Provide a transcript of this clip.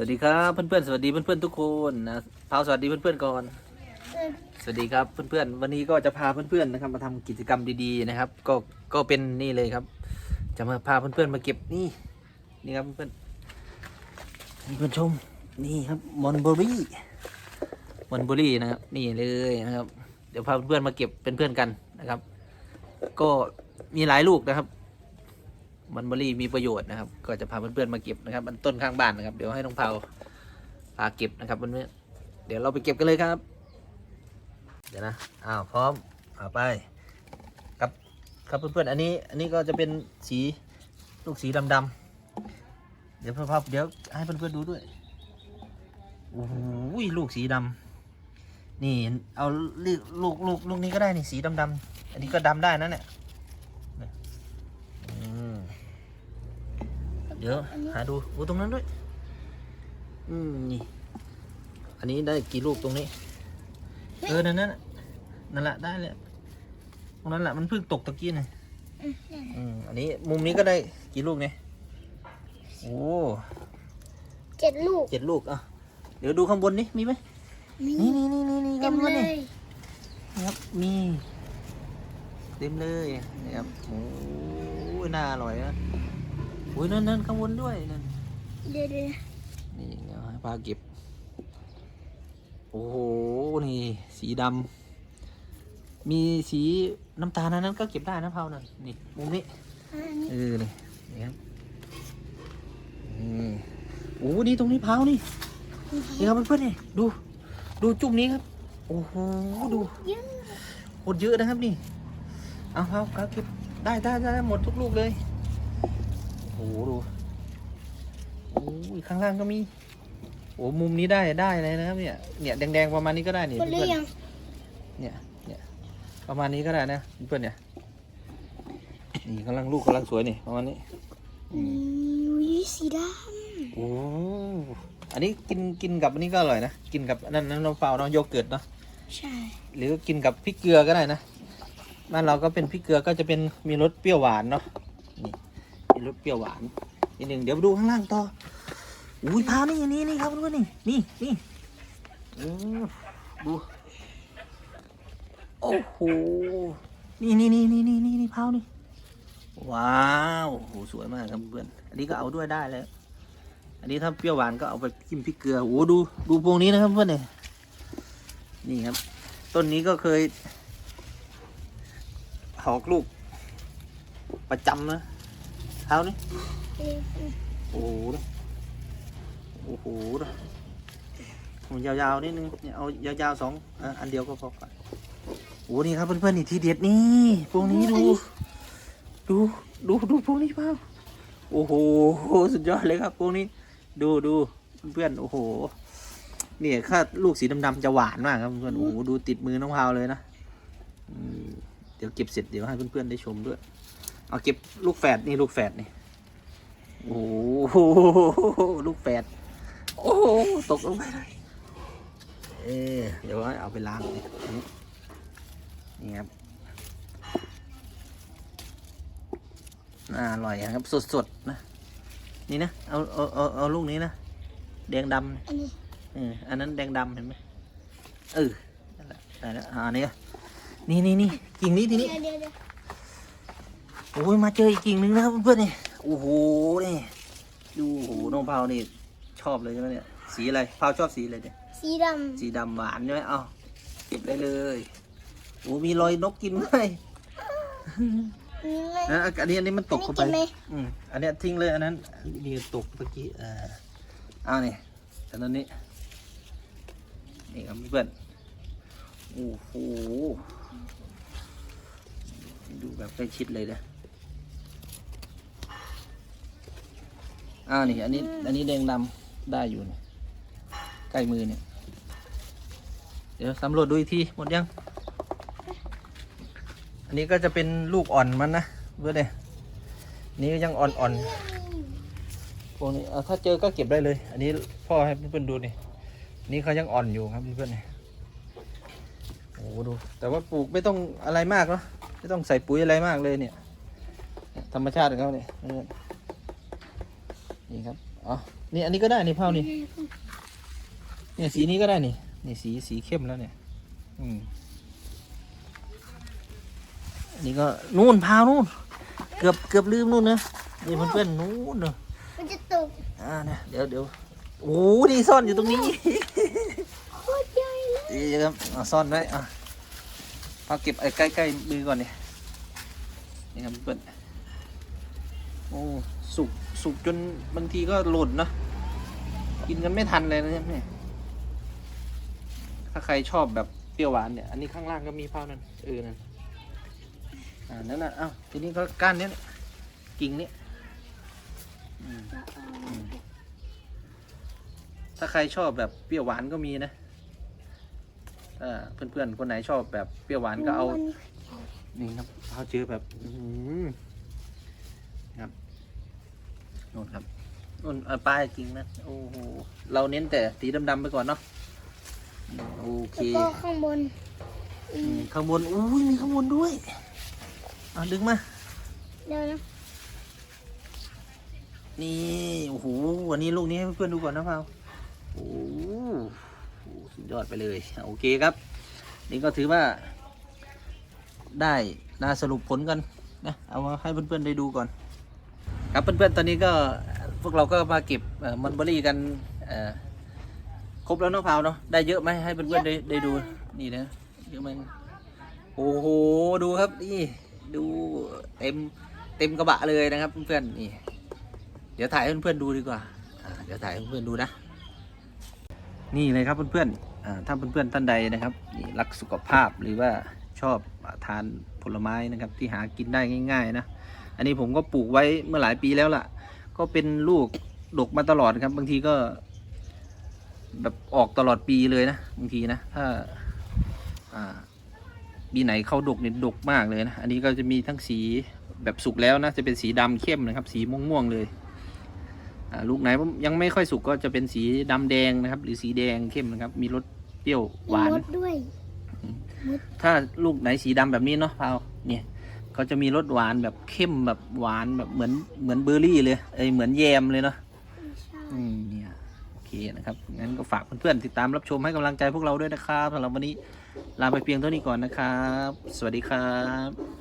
สวัสดีครับเพื่อนๆสวัสดีเพื่อนๆทุกคนนะพาวสวัสดีเพื่อนๆก่อน สวัสดีครับเพื่อนๆวันนี้ก็จะพาเพื่อนๆนะครับมาทำกิจกรรมดีๆนะครับ ก็ก็เป็นนี่เลยครับ จะมาพาเพื่อนๆมาเก็บนี่นี่ครับเพื่อนๆนี่เพื่อนชมนี่ครับมอนโบรี่มอนโบรี่นะครับนี่เลยนะครับ เดี๋ยวพาเพื่อนๆมาเก็บเป็นเพื่อนกันนะครับ ก็มีหลายลูกนะครับ มันเบอรี่มีประโยชน์นะครับ ก็จะพาเพื่อนๆมาเก็บนะครับ มันต้นข้างบ้านนะครับ เดี๋ยวให้น้องเผาพาเก็บนะครับเพื่อนๆเดี๋ยวเราไปเก็บกันเลยครับ เดี๋ยวนะ อ้าวพร้อมเอาไป ครับครับเพื่อนๆ อันนี้ อันนี้ก็จะเป็นสีลูกสีดำๆ เดี๋ยวพ่อๆเดี๋ยวให้เพื่อนๆดูด้วย โอ้โหลูกสีดำ นี่เอาลูกลูกลูกนี้ก็ได้นี่สีดำๆ อันนี้ก็ดำได้นะเนี่ยอืม เดี๋ยวหาดูโอ้ตรงนั้นด้วย อืมนี่ อันนี้ได้กี่ลูกตรงนี้ เออ นั่นนั่นน่ะนั่นแหละได้เลยตรงนั้นแหละมันเพิ่งตกตะกี้น่ะอืมอันนี้มุมนี้ก็ได้กี่ลูกเนี่ย โอ้เจ็ดลูกเจ็ดลูกอะ เดี๋ยวดูข้างบนนี่มีไหมมีนี่นี่นี่นี่นี่เต็ข้างมบนเลนี่ยนี่ครับมีเต็มเลยนี่ครับโอ้ยน่าอร่อยนะโอ้ยนั่นนั่นข้างบนด้วยนั่นเดี๋ยวเดี๋ยวนี่เดี๋ยวให้พาเก็บ โอ้โห นี่ สีดำ มีสีน้ำตาลอันนั้นก็เก็บได้นะเผานั่นนี่มุมนี้อันนี้เออนี่นี่ครับอืมโอ้นี่ตรงนี้เผานี่ นี่ครับเพื่อนๆนี่ดู ดูจุ่มนี้ครับ โอ้โห ดูเยอะโคตรเยอะนะครับนี่ เอาเอาครับเก็บได้ได้ได้หมดทุกลูกเลย โอ้โหดูโอ้ยข้างล่างก็มี โอ้มุมนี้ได้ได้เลยนะครับเนี่ย เนี่ยแดงๆประมาณนี้ก็ได้นี่หมดหรืเพื่อนอยังๆเนี่ยเนี่ยประมาณนี้ก็ได้นะเพื่อนๆเนี่ยนี่กำลังลูกกำลังสวยนี่ประมาณนี้อืมอุ้ยสีดโอ้อันนี้กินกินกับอันนี้ก็อร่อยนะกินกับอันนั้นน้ำน้ำเปล่าเนาะโยเกิร์ตเนาะำใช่ หรือกินกับพริกเกลือก็ได้นะ บ้านเราก็เป็นพริกเกลือก็จะเป็นมีรสเปรี้ยวหวานเนาะ รสเปรี้ยวหวานนิดหนึ่งเดี๋ยวดูข้างล่างต่ออุ้ยพานี่นี่นี่ครับเพื่อนนี่นี่นี่ดูโอ้โหนี่นี่นี่นี่นี่นี่นี่พาวนี่ว้าวโอ้โหสวยมากครับเพื่อนอันนี้ก็เอาด้วยได้แล้ว อันนี้ถ้าเปรี้ยวหวานก็เอาไปจิ้มพริกเกลือโอ้โหดูดูพวงนี้นะครับเพื่อนเนี่ยนี่ครับ ต้นนี้ก็เคยออกลูกประจำนะ เท้านี่โอ้โหโอ้โหดูมันยาวๆนิดนึงเอายาวๆสองอันเดียวก็พอก่อนโอ้นี่ครับเพื่อนๆนี่ทีเด็ดนี่พวงนี้ดูดูดูดูพวงนี้เปล่าโอ้โหสุดยอดเลยครับพวงนี้ ดูดูเพื่อนๆโอ้โหเนี่ยถ้าลูกสีดำๆจะหวานมากครับเพื่อนๆโอ้โหดูติดมือน้องพาวเลยนะเดี๋ยวเก็บเสร็จเดี๋ยวให้เพื่อนๆได้ชมด้วย เอาเก็บลูกแฝดนี่ลูกแฝดนี่ โอ้โหลูกแฝด โอ้โหตกลงไปเลยเออเดี๋ยวเอาไปล้างนี่นี่ครับน่าอร่อยครับสดๆนะ นี่นะเอาเอาเอาเอาลูกนี้นะแดงดำอันนี้เอออันนั้นแดงดำเห็นไหมเออนั่นแหละได้แล้วอ่านี่นี่นี่นี่กิ่งนี้ทีนี้ โอ้ยมาเจออีกกิ่งหนึ่งนะครับเพื่อนๆนี่โอ้โหนี่ดูโอ้โหน้องเผานี่ชอบเลยใช่ไหมเนี่ยสีอะไรเผาชอบสีอะไรเนี่ยสีดสีดำหวานใช่ไหมเอาเก็บได้เลยโอ้มีรอยนกกินด้วยำมีไหมนะอันนี้อันนี้มันตกเข้าไปอันนี้กินไหมอืมอันเนี้ยทิ้งเลยอันนั้นอันนี้ตกเมื่อกี้เออเอานี่อันนั้นนี้นี่ครับเพื่อนโอ้โหดูแบบใกล้ชิดเลยนะ อ่านี่อันนี้ อันนี้แดงดำได้อยู่นี่ใกล้มือเนี่ย เดี๋ยวสำรวจดูอีกทีหมดยัง อันนี้ก็จะเป็นลูกอ่อนมันนะเพื่อนเนี่ยนี่ก็ยังอ่อนๆพวกนี้ถ้าเจอก็เก็บได้เลย อันนี้พ่อให้เพื่อนๆดูนี่นี่เขายังอ่อนอยู่ครับเพื่อนๆเนี่ยโอ้โหดู แต่ว่าปลูกไม่ต้องอะไรมากเนาะไม่ต้องใส่ปุ๋ยอะไรมากเลยเนี่ย ธรรมชาติของเขาเนี่ย นี่ครับเออ๋อนี่อันนี้ก็ได้นี่เผานี่เนี่ยสีนี้ก็ได้นี่นี่สีสีเข้มแล้วเนี่ย อืมอันนี้ก็นู่นพาวนู่น เกือบเกือบลืมนู่นนะนี่เพื่อนๆนู่นเนอะมันจะตกอ่าเนี่ยเดี๋ยวเดี๋ยวโอ้โหนี่ซ่อนอยู่ตรงนี้โคตรใหญ่เลยนี่ครับอะซ่อนไว้อะเอาเก็บไอ้ใกล้ๆมือก่อนนี่นี่ครับเพื่อนโอ้สุก สุกจนบางทีก็หล่นนะกินกันไม่ทันเลยนะเนี่ยถ้าใครชอบแบบเปรี้ยวหวานเนี่ย อันนี้ข้างล่างก็มีเผานั่นเออนั่นอ่านั่นน่ะอ้าวทีนี้ก็ก้านเนี้ยเนี่ยกิ่งเนี้ยอืมถ้าใครชอบแบบเปรี้ยวหวานก็มีนะถ้าเพื่อนๆคนไหนชอบแบบเปรี้ยวหวานก็เอา นี่ครับเอาเจอแบบ อื้อหือครับโน่นครับโน่นเอาป้ายจริงนะโอ้โหเราเน้นแต่สีดำๆไปก่อนเนาะอืมโอเค แล้วก็ข้างบนอืมข้างบนอุ้ยมีข้างบนด้วยเอาดึงมา เดี๋ยวนะนี่ โอ้โห วันนี้ลูกนี้ให้เพื่อนๆดูก่อนนะเปล่าโอ้โหสุดยอดไปเลย โอเคครับ นี่ก็ถือว่า ได้นาสรุปผลกันนะ เอามาให้เพื่อนๆได้ดูก่อน ครับเพื่อนๆตอนนี้ก็พวกเราก็มาเก็บเอ่อมันเบอรี่กันเอ่อครบแล้วเนาะพาวเนาะได้เยอะไหมให้เพื่อนๆได้ได้ดูนี่นะเยอะไหมโอ้โหดูครับนี่ดูเต็มเต็มกระบะเลยนะครับเพื่อนๆนี่ เดี๋ยวถ่ายให้เพื่อนๆดูดีกว่าอ่าเดี๋ยวถ่ายให้เพื่อนๆดูนะ นี่เลยครับเพื่อนๆอ่าถ้าเพื่อนๆท่านใดนะครับนี่รักสุขภาพหรือว่าชอบอ่าทานผลไม้นะครับที่หากินได้ง่าย ๆ นะ อันนี้ผมก็ปลูกไว้เมื่อหลายปีแล้วล่ะ ก็เป็นลูกดกมาตลอดครับ บางทีก็ แบบออกตลอดปีเลยนะบางทีนะถ้าอ่าปีไหนเข้าดกเนี่ยดกมากเลยนะ อันนี้ก็จะมีทั้งสีแบบสุกแล้วนะ จะเป็นสีดำเข้มนะครับ สีม่วงๆเลยอ่าลูกไหนยังไม่ค่อยสุกก็จะเป็นสีดำแดงนะครับ หรือสีแดงเข้มนะครับ มีรสเปรี้ยวหวานมดด้วยถ้าลูกไหนสีดำแบบนี้เนาะพาวเนี่ย เขาจะมีรสหวานแบบเข้มแบบหวานแบบเหมือนเหมือนเบอร์รี่เลยเอ้ยเหมือนแยมเลยเนาะไม่ใช่อืมเนี่ยโอเคนะครับงั้นก็ฝากเพื่อนๆติดตามรับชมให้กำลังใจพวกเราด้วยนะครับสำหรับวันนี้ลาไปเพียงเท่านี้ก่อนนะครับ สวัสดีครับ